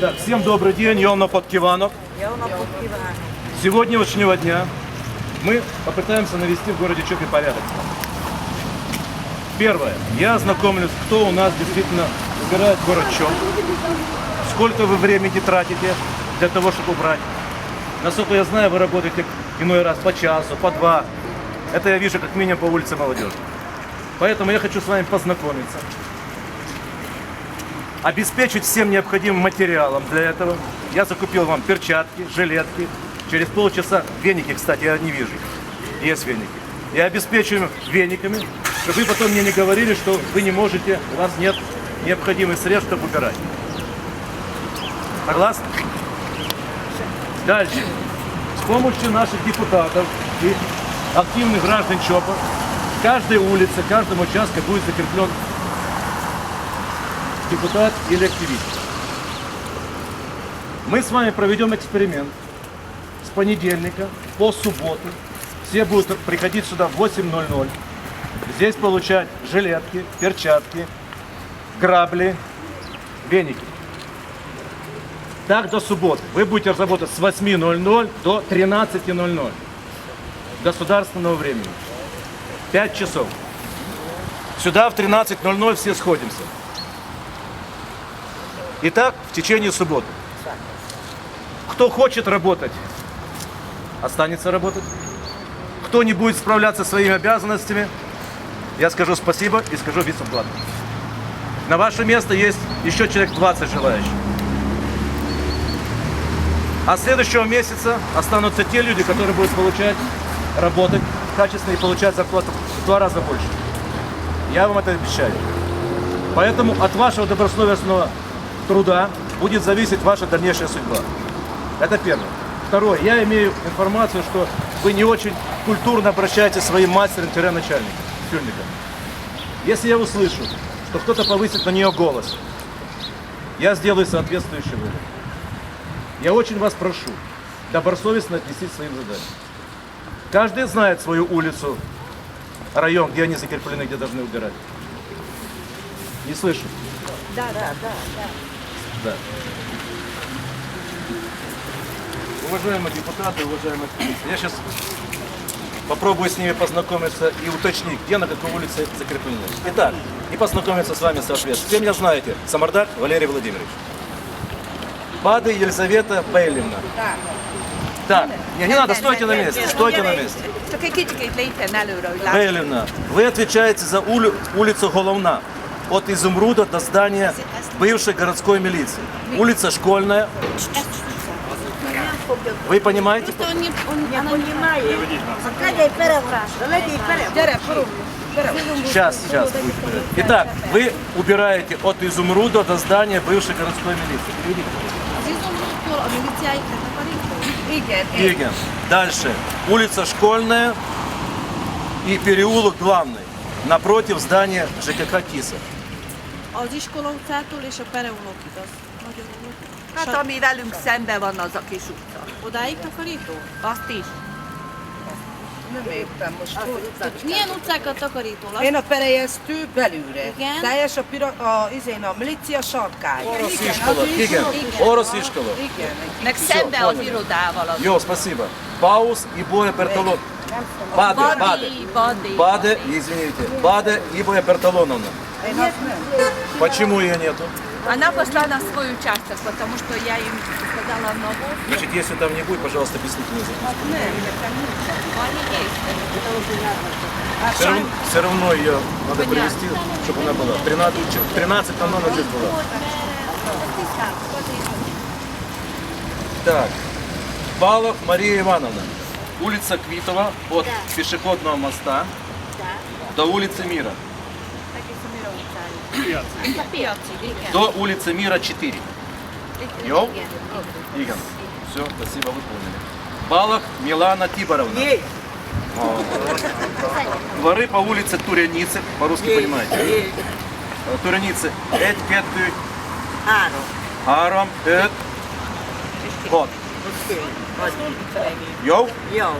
Так, всем добрый день, Йона Подкиванов. Я вона покиваю. С сегодняшнего дня мы попытаемся навести в городе Чопе порядок. Первое. Я ознакомлюсь, кто у нас действительно убирает город Чоп. Сколько вы времени тратите для того, чтобы убрать. Насколько я знаю, вы работаете иной раз по часу, по два. Это я вижу как минимум по улице молодежи. Поэтому я хочу с вами познакомиться. Обеспечить всем необходимым материалом для этого. Я закупил вам перчатки, жилетки. Через полчаса веники, кстати, я не вижу. Есть веники. Я обеспечу вениками, чтобы вы потом мне не говорили, что вы не можете, у вас нет необходимых средств, чтобы убирать. Согласны? Дальше. С помощью наших депутатов и активных граждан ЧОПа в каждой улице, в каждом участке будет закреплен депутат или активист. Мы с вами проведем эксперимент с понедельника по субботу. Все будут приходить сюда в 8.00. Здесь получать жилетки, перчатки, грабли, веники. Так до субботы. Вы будете работать с 8.00 до 13.00 государственного времени. 5 часов. Сюда в 13.00 все сходимся. Итак, в течение субботы. Кто хочет работать, останется работать. Кто не будет справляться со своими обязанностями, я скажу спасибо и скажу вице-плату. На ваше место есть еще человек 20 желающих. А с следующего месяца останутся те люди, которые будут получать, работать качественно и получать зарплату в два раза больше. Я вам это обещаю. Поэтому от вашего добросовестного труда будет зависеть ваша дальнейшая судьба. Это первое. Второе. Я имею информацию, что вы не очень культурно обращаетесь своим мастерам-начальникам, фюльникам. Если я услышу, что кто-то повысит на нее голос, я сделаю соответствующий вывод. Я очень вас прошу добросовестно отнестись к своим задачам. Каждый знает свою улицу, район, где они закреплены, где должны убирать. Не слышу. Да, да, да, да. Да. Уважаемые депутаты, уважаемые активисты, я сейчас попробую с ними познакомиться и уточнить, где на какой улице закреплены. Итак, и познакомиться с вами соответственно. Все меня знаете. Самардак Валерий Владимирович. Бады Елизавета Бейлевна. Так. Так, не, не надо, стойте на месте, стойте на месте. Бейлевна, вы отвечаете за ули- улицу Головна. От Изумруда до здания бывшей городской милиции. Улица Школьная. Вы понимаете? Сейчас, сейчас. Итак, вы убираете от Изумруда до здания бывшей городской милиции. Igen. Igen. Дальше. Улица Школьная и переулок Главный. Напротив здания ЖКХ Киса. Az iskola utcától és a Pereunokig az nagyon jó. Hát ami velünk szemben van, az a kis utca. Odáig takarító? Azt is. Nem értem most. Az Hogy, utca. Milyen utcákat takarító? én a perejeztő belülre. Igen. Teljes a, pira, a, izén a milícia sarkány. Orosz Igen, iskola. az is- Igen. Orosz iskola. Igen. Meg szembe az irodával az. Йо, спасибо. Паус и Боя Бертолон. Баде, Баде. Badi, Badi. Баде, извините, Баде и Боя Azt nem. Почему ее нету? Она пошла на свой участок, потому что я им сказала ногу. Значит, если там не будет, пожалуйста, объясните мне. Они есть. Все равно, все равно ее надо привести, чтобы она была. 13, 13 там она здесь была. Так, Балов Мария Ивановна. Улица Квитова от пешеходного моста до улицы Мира. До улицы Мира 4. Йоу? Игорь. Все, спасибо, вы поняли. Балах Милана Тиборовна. Дворы по улице Туряницы, по-русски понимаете. Э, Туряницы. Három. három, öt, hat. Oké, az Йоу? Jó.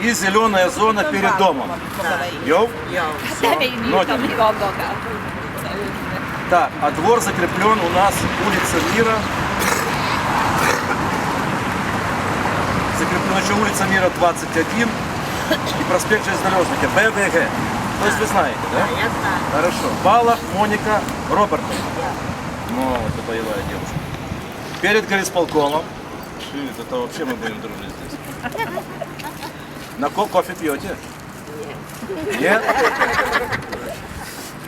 И зеленая зона перед домом. Йоу? De én Так, а двор закреплен у нас улица Мира. Закреплена еще улица Мира 21 и проспект Железнодорожника БВГ. То есть вы знаете, да? Я знаю. Хорошо. Балах Моника Робертовна. Ну, это боевая девушка. Перед горисполкомом. Шит, это вообще мы будем дружить здесь. На ко- кофе пьете? Нет?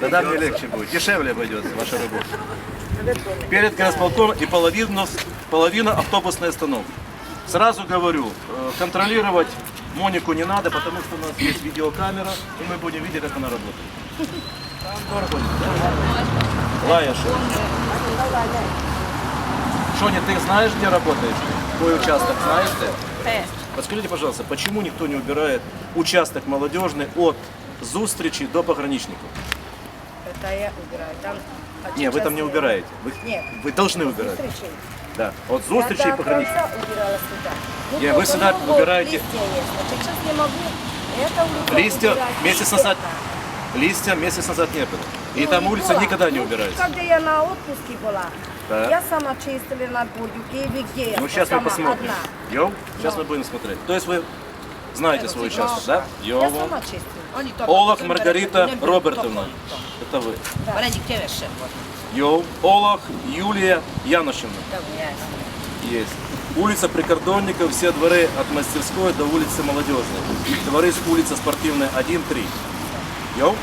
Тогда мне легче будет. Дешевле пойдет ваша работа. Перед горисполкомом и половина, половина автобусной остановки. Сразу говорю, э, контролировать Монику не надо, потому что у нас есть видеокамера, и мы будем видеть, как она работает. Лая, что? Шоня, ты знаешь, где работаешь? Твой участок знаешь ты? Подскажите, пожалуйста, почему никто не убирает участок молодежный от Зустричи до пограничников? Это я убираю. Там Не, вы там не убираете. Вы, Нет. вы должны убирать. Встречи. Да, от Зустричи и Я до пограничников. конца убирала сюда. Ну, Не, вы только, сюда ну, вот убираете- Листья есть. Вот сейчас не могу. Это Листья убирать. месяц назад, листья месяц назад не было. И Ну, там не улица никогда не Ну, убирается. Когда я на отпуске была, Да. я сама чистила на бурдюке или где я Ну, сейчас мы сама посмотрим. одна. Йоу, сейчас мы будем смотреть. То есть вы знаете свой участок, да? Я Йоу. сама чистила. Олаф sembra Маргарита Робертовна. Это вы. Йоу. Олах Юлия Янушевна. Есть. Улица Прикордонников, все дворы от мастерской до улицы Молодежной. Дворы с улицы Спортивная 1-3. Йоу?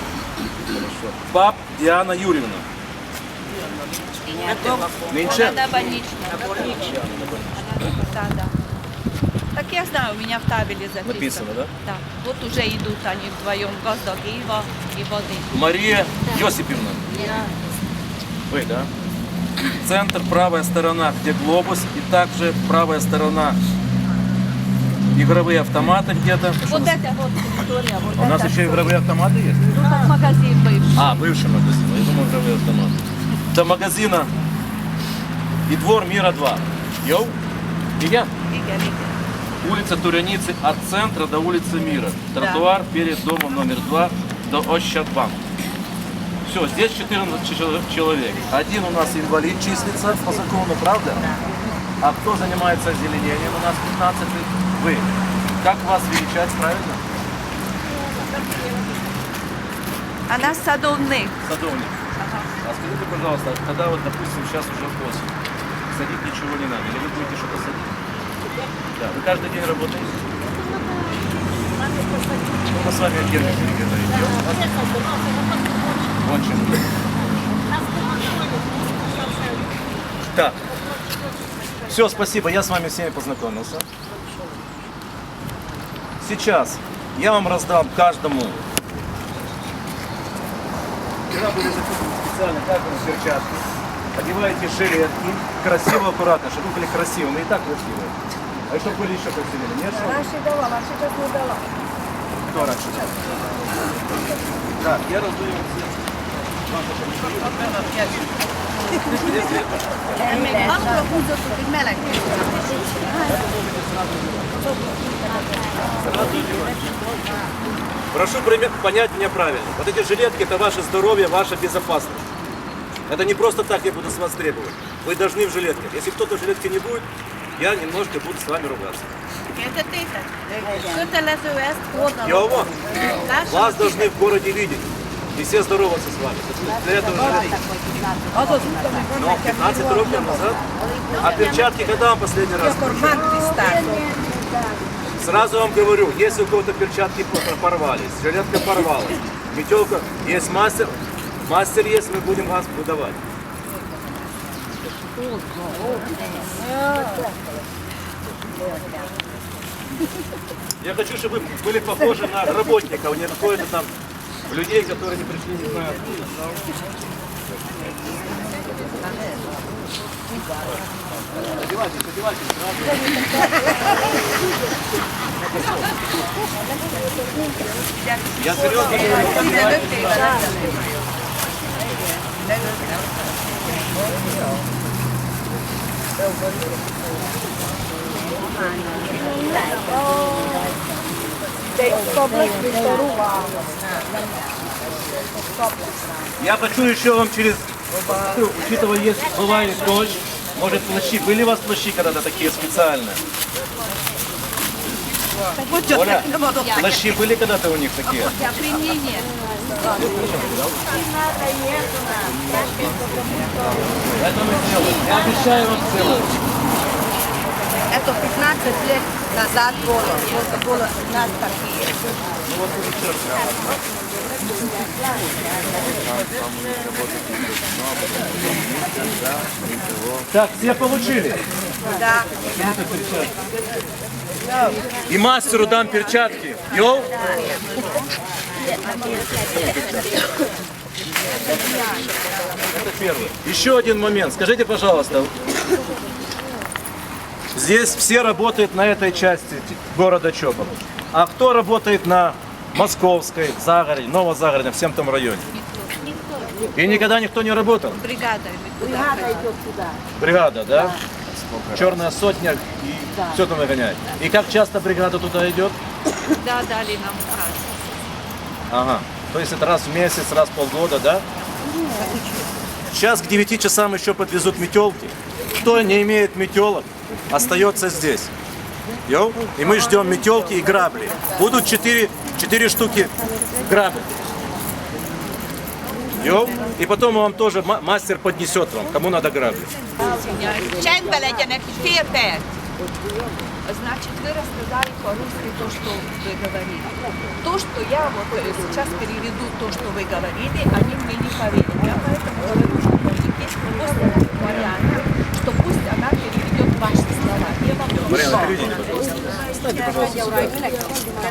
Хорошо. Пап Диана Юрьевна. Нынче? Она больничная. Да, да. Так я знаю, у меня в табеле записано. Написано, да? Да. Вот уже идут они вдвоем, Гоздок и и воды. Мария Йосиповна. Вы, да? Центр, правая сторона, где глобус, и также правая сторона игровые автоматы где-то. Вот это вот территория, вот У нас это. еще игровые автоматы есть? Ну, как магазин бывший. А, бывший магазин. Я думал, игровые автоматы. До магазина и двор Мира 2. Йоу? И я? Игорь, Игорь. Улица Туряницы от центра до улицы Мира. Тротуар перед домом номер 2 до Ощадбанк. Все, здесь 14 чел- человек. Один у нас инвалид числится по закону, правда? А кто занимается озеленением? У нас 15 Вы. Как вас величать, правильно? Она садовник. Садовник. А скажите, пожалуйста, когда вот, допустим, сейчас уже осень, садить ничего не надо, или вы будете что-то садить? Да, вы каждый день работаете? Ну, мы с вами отдельно переговорим. Вон чем. Так. Все, спасибо, я с вами всеми познакомился. Сейчас я вам раздам каждому Вчера были закуплены специально каждому перчатки. Одеваете жилетки. Красиво, аккуратно, чтобы были красивыми. И так красивые. А чтобы были еще красивее. Нет, что? Раньше давала, а сейчас не дала. Кто раньше? Так, я раздаю melkein. Прошу понять меня правильно. Вот эти жилетки это ваше здоровье, ваша безопасность. Это не просто так я буду с вас требовать. Вы должны в жилетках. Если кто-то в жилетке не будет, я немножко буду с вами ругаться. Ketä teitä? Kötelező ezt oldalon. Йово, Lássam, вас должны в городе видеть. И все здороваться с вами. Для этого жилетки. Но 15 років назад. А перчатки когда вам последний раз? Сразу вам говорю, если у кого-то перчатки по- порвались, жилетка порвалась, метелка, есть мастер, мастер есть, мы будем вас выдавать. Я хочу, чтобы вы были похожи на работников, не какой-то там людей, которые не пришли не знаю откуда. Одевайтесь, одевайтесь сразу. Я серьезно говорю. Я хочу еще вам через Смотрю, Учитывая, есть бывает дождь, может плащи. Были у вас плащи когда-то такие специальные? Оля, плащи были когда-то у них такие? А при мне нет. Это мы сделаем. Я обещаю вам сделать. Это 15 лет назад было. Вот было нас такие. Так, все получили? Да. И мастеру дам перчатки. Йоу? Это первый. Еще один момент. Скажите, пожалуйста, здесь все работают на этой части города Чопова. А кто работает на Московской, Загородне, Новозагородне, всем том районе? И никогда никто не работал? Бригада или куда? Бригада, да? Черная сотня и все там выгоняет. И как часто бригада туда идет? Да, дали нам указ. Ага. То есть это раз в месяц, раз в полгода, да? Сейчас к 9 часам еще подвезут метелки. Кто не имеет метелок, остается здесь. Йоу? И мы ждем метелки и грабли. Будут 4, 4 штуки грабли. Йоу? И потом вам тоже ма- мастер поднесет вам, кому надо грабли. Значит, вы рассказали по-русски то, что вы говорили. То, что я вот э, сейчас переведу то, что вы говорили, они мне не поверят. Я поэтому говорю, что может есть после Марьяна, что пусть она переведет ваши слова. Я вам.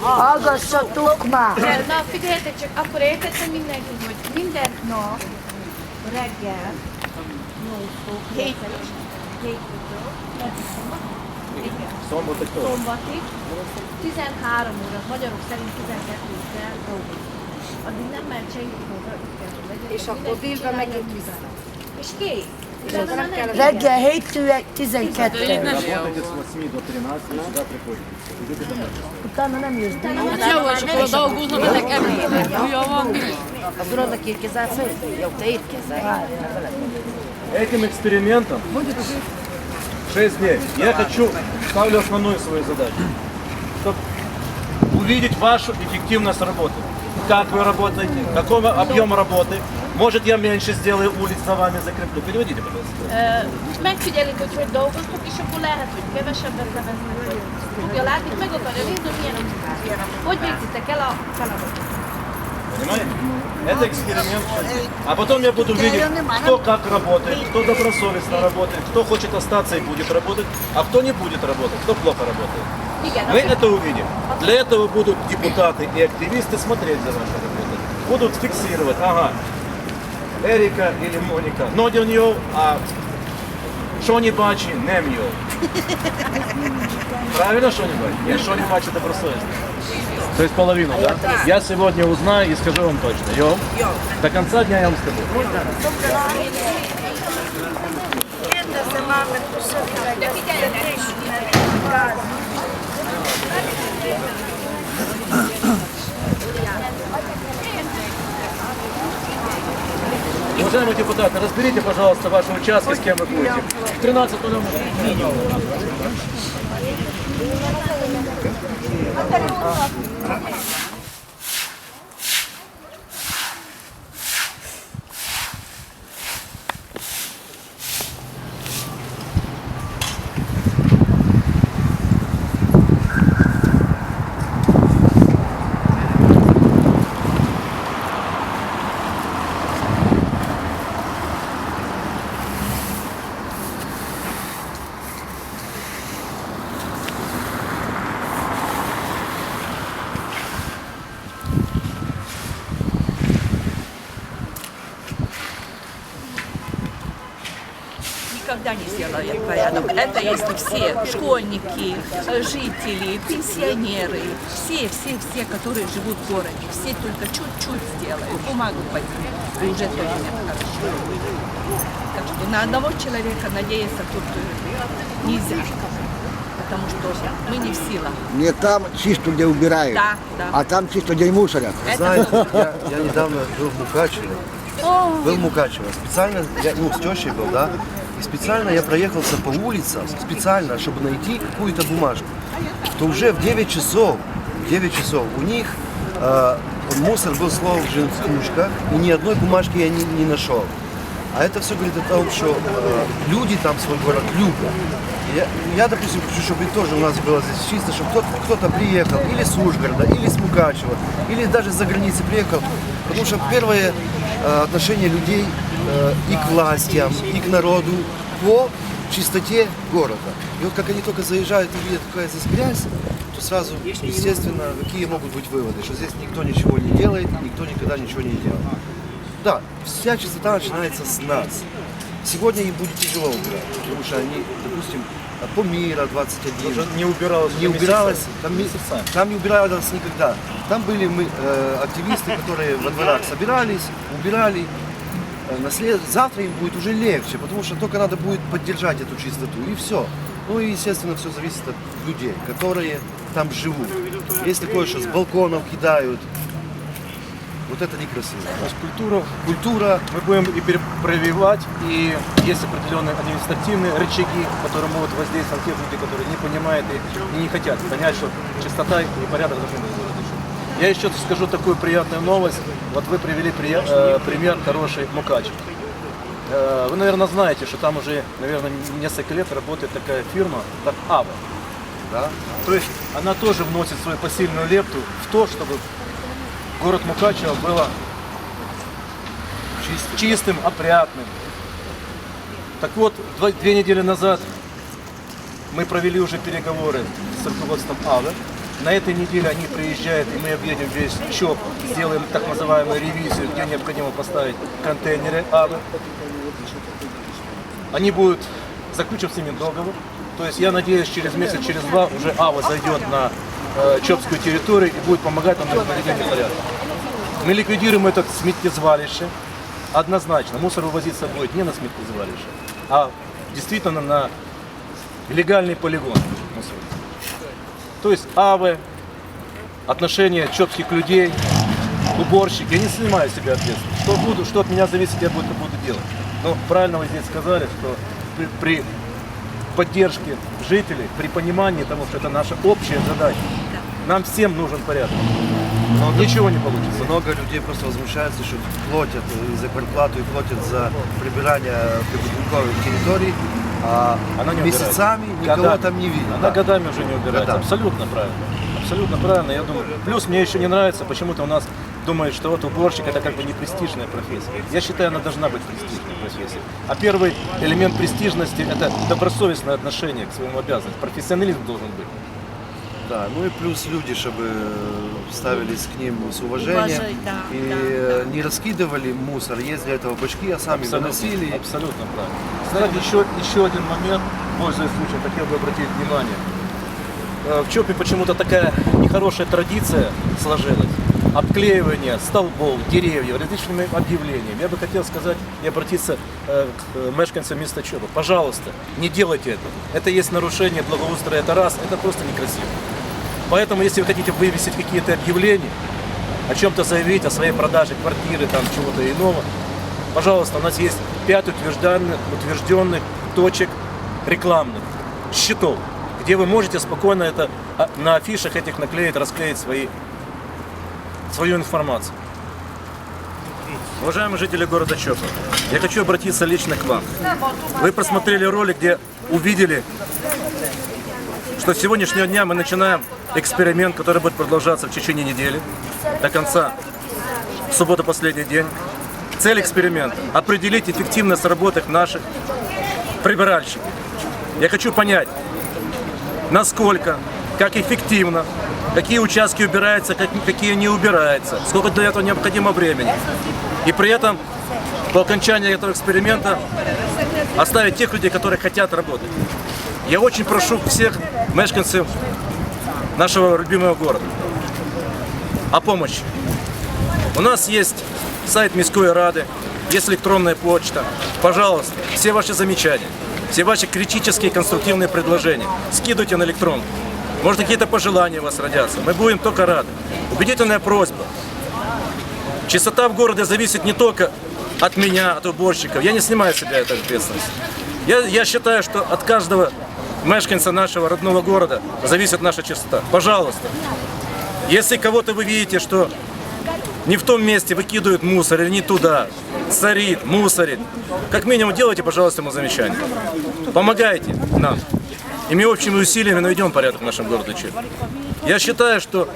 Hallgassatok már! Na, figyeljetek csak, akkor értettem mindenki, hogy minden nap reggel 7 héttől, igen, такой. szombatig, 13 óra, magyarok szerint 12-tel dolgozik. Addig nem mehet senki haza, itt kell, hogy legyen. És akkor délben megint vissza. És kész. Reggel 7-től 12 Работайте с 8 до 13 и сюда приходите. Идете домой. Utána nem jössz be. Jó, és akkor dolgoznom ezek ebédek. Jó van, mi? Az oda érkezel föl? Jó, te érkezel. Этим экспериментом 6 дней я хочу, ставлю основную свою задачу, чтобы увидеть вашу эффективность работы. Как вы работаете, какого объема работы. Может, я меньше сделаю улиц за вами закреплю. Переводите, пожалуйста. Megfigyelik, hogy hogy dolgoztok, és akkor lehet, hogy kevesebbet neveznek. Tudja látni, meg akarja nézni, hogy milyen a munka. Hogy végzitek el a feladatot. Понимаете? Это эксперимент. А потом я буду видеть, кто как работает, кто добросовестно работает, кто хочет остаться и будет работать, а кто не будет работать, кто плохо работает. Igen, Мы az, это увидим. Для этого будут депутаты и активисты смотреть за вашей работой. Будут фиксировать, ага, Еріка или Моніка, нодін йов, а що не бачи, не м'йов. Правильно, что не бачи? Я что не бачу, это добросовестно. То есть половину, да? Я сегодня узнаю и скажу вам точно. Йо? До конца дня я вам скажу. Уважаемые депутаты, разберите, пожалуйста, ваши участки, с кем вы будете. В 13 минимум. どうぞ。Никогда не сделаю порядок. Это если все школьники, жители, пенсионеры, все, все, все, которые живут в городе, все только чуть-чуть сделают, бумагу поднимут, и уже тоже нет хорошо. Так что на одного человека надеяться тут э, нельзя, потому что мы не в силах. Не там чисто, где убирают, Да, да. а там чисто, где мусорят. Это Знаете, я, я недавно жил в Мукачеве, был в Мукачево. Специально, я, ну, с тещей был, да, и специально я проехался по улицам, специально, чтобы найти какую-то бумажку. То уже в 9 часов, в 9 часов у них э, мусор был сложен в кучках, и ни одной бумажки я не, не нашел. А это все говорит о том, что э, люди там свой город любят. Я, я, допустим, хочу, чтобы тоже у нас было здесь чисто, чтобы кто-то, кто-то приехал или с Ужгорода, или с Мукачева, или даже за границы приехал. Потому что первое э, отношение людей и к властям, и к народу по чистоте города. И вот как они только заезжают и видят, какая здесь грязь, то сразу, естественно, какие могут быть выводы, что здесь никто ничего не делает, никто никогда ничего не делал. Да, вся чистота начинается с нас. Сегодня им будет тяжело убирать, потому что они, допустим, по мира 21, Уже не убиралось. не убиралось, там, не- Месяцами. там не убиралось никогда. Там были мы э, активисты, которые во дворах собирались, убирали. Э, на след- Завтра им будет уже легче, потому что только надо будет поддержать эту чистоту и все. Ну и естественно все зависит от людей, которые там живут. Есть такое, что с балконов кидают. Вот это некрасиво. То есть культуру Культура, мы будем и перепровивать, и есть определенные административные рычаги, которые могут воздействовать на тех людей, которые не понимают и не хотят понять, что чистота и порядок должны быть. Я еще скажу такую приятную новость. Вот вы привели прия- э, пример хороший Мукач. Э, Вы, наверное, знаете, что там уже, наверное, несколько лет работает такая фирма, как АВА. да, То есть она тоже вносит свою посильную лепту в то, чтобы город Мукачево было чистым, опрятным. Так вот, две недели назад мы провели уже переговоры с руководством АВы. На этой неделе они приезжают, и мы объедем весь ЧОП, сделаем так называемую ревизию, где необходимо поставить контейнеры АВы. Они будут, заключим с ними договор. То есть я надеюсь, через месяц, через два уже АВА зайдет на э, ЧОПскую территорию и будет помогать нам в наведении порядка. Мы ликвидируем это сметезвалище. Однозначно. Мусор вывозиться будет не на сметезвалище, а действительно на легальный полигон. То есть АВы, отношения чопских людей, уборщики, я не снимаю себя ответственность. Что буду, что от меня зависит, я буду, буду делать. Но правильно вы здесь сказали, что при, при поддержке жителей, при понимании того, что это наша общая задача, нам всем нужен порядок. Но ничего не получится. Много людей просто возмущаются, что платят и за зарплату и платят за прибирание прибудинковых территорий, а Она не месяцами убирается. никого Годами. там не видно. Она Да. годами уже не убирается. Годами. Абсолютно правильно. Абсолютно правильно. Я думаю. Плюс мне еще не нравится, почему-то у нас думают, что вот уборщик это как бы не престижная профессия. Я считаю, она должна быть престижной профессией. А первый элемент престижности это добросовестное отношение к своим обязанностям. Профессионализм должен быть. Да, ну и плюс люди, чтобы ставились к ним с уважением Уважать, да, и да, не раскидывали мусор, есть для этого бачки, а сами выносили. Абсолютно правильно. Знаете, еще, еще один момент, пользуясь случаем, хотел бы обратить внимание. Э, В ЧОПе почему-то такая нехорошая традиция сложилась. Обклеивание столбов, деревьев, различными объявлениями. Я бы хотел сказать и обратиться э, к э, мешканцам места ЧОПа. Пожалуйста, не делайте это. Это есть нарушение благоустройства, это раз, это просто некрасиво. Поэтому, если вы хотите вывесить какие-то объявления, о чем-то заявить, о своей продаже квартиры, там чего-то иного, пожалуйста, у нас есть пять утвержденных, утвержденных точек рекламных, счетов, где вы можете спокойно это а, на афишах этих наклеить, расклеить свои, свою информацию. Уважаемые жители города Чопа, я хочу обратиться лично к вам. Вы просмотрели ролик, где увидели, что с сегодняшнего дня мы начинаем эксперимент, который будет продолжаться в течение недели до конца. Суббота последний день. Цель эксперимента – определить эффективность работы наших прибиральщиков. Я хочу понять, насколько, как эффективно, какие участки убираются, как- какие не убираются, сколько для этого необходимо времени. И при этом по окончании этого эксперимента оставить тех людей, которые хотят работать. Я очень прошу всех мешканцев нашего любимого города о помощи. У нас есть сайт Мирской Рады, есть электронная почта. Пожалуйста, все ваши замечания, все ваши критические конструктивные предложения скидывайте на электронку. Может, какие-то пожелания у вас родятся. Мы будем только рады. Убедительная просьба. Чистота в городе зависит не только от меня, от уборщиков. Я не снимаю себя эту ответственность. Я, я считаю, что от каждого мешканца нашего родного города зависит наша чистота. Пожалуйста, если кого-то вы видите, что не в том месте выкидывают мусор или не туда, сорит, мусорит, как минимум делайте, пожалуйста, ему замечание. Помогайте нам. И мы общими усилиями наведем порядок в нашем городе Чебе. Я считаю, что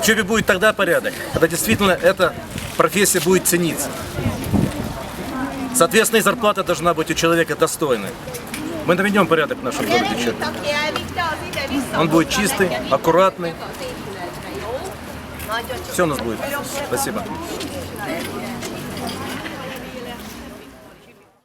в Чебе будет тогда порядок, когда действительно эта профессия будет цениться. Соответственно, и зарплата должна быть у человека достойной. Мы наведем порядок в нашем городе Чебе. Он будет чистый, аккуратный. Все у нас будет. Спасибо.